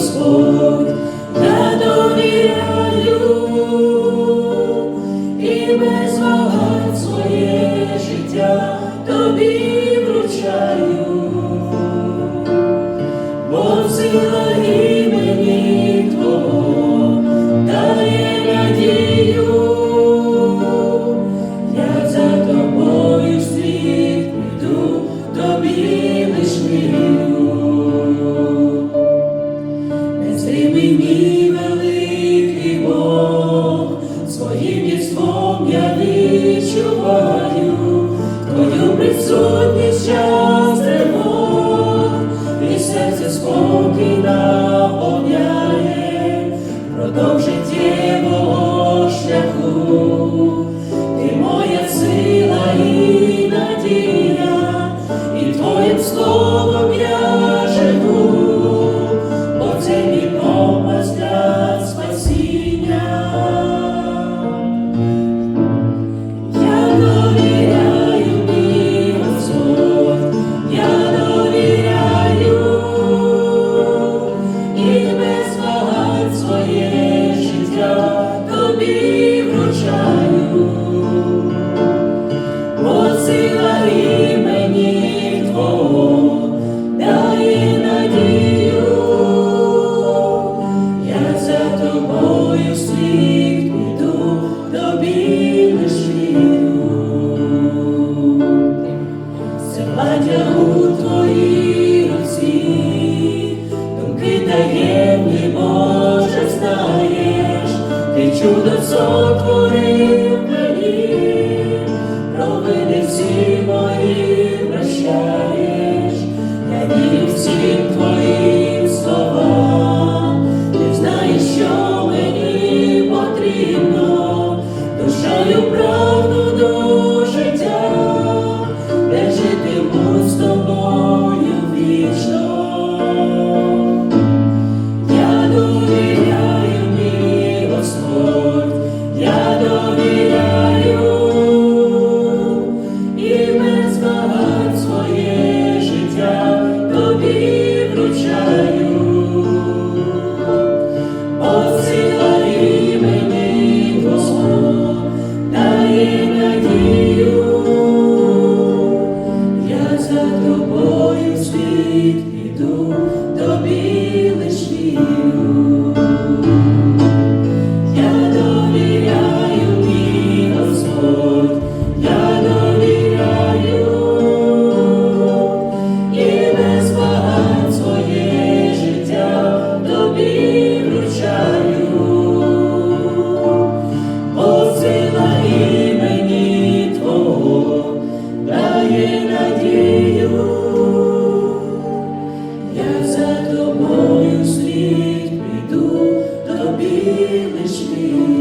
Господь, я довіряю і без вагань своє життя тобі вручаю, бо сила імені дає надію, я за тобою слід піду, тобі Твою присутність тобі вручаю. Бо сила імені дає надію, я за тобою слід піду, тобі лиш вірю. Симпатія у твоїй руці, думки таємні, чудо сотворив. Spirit.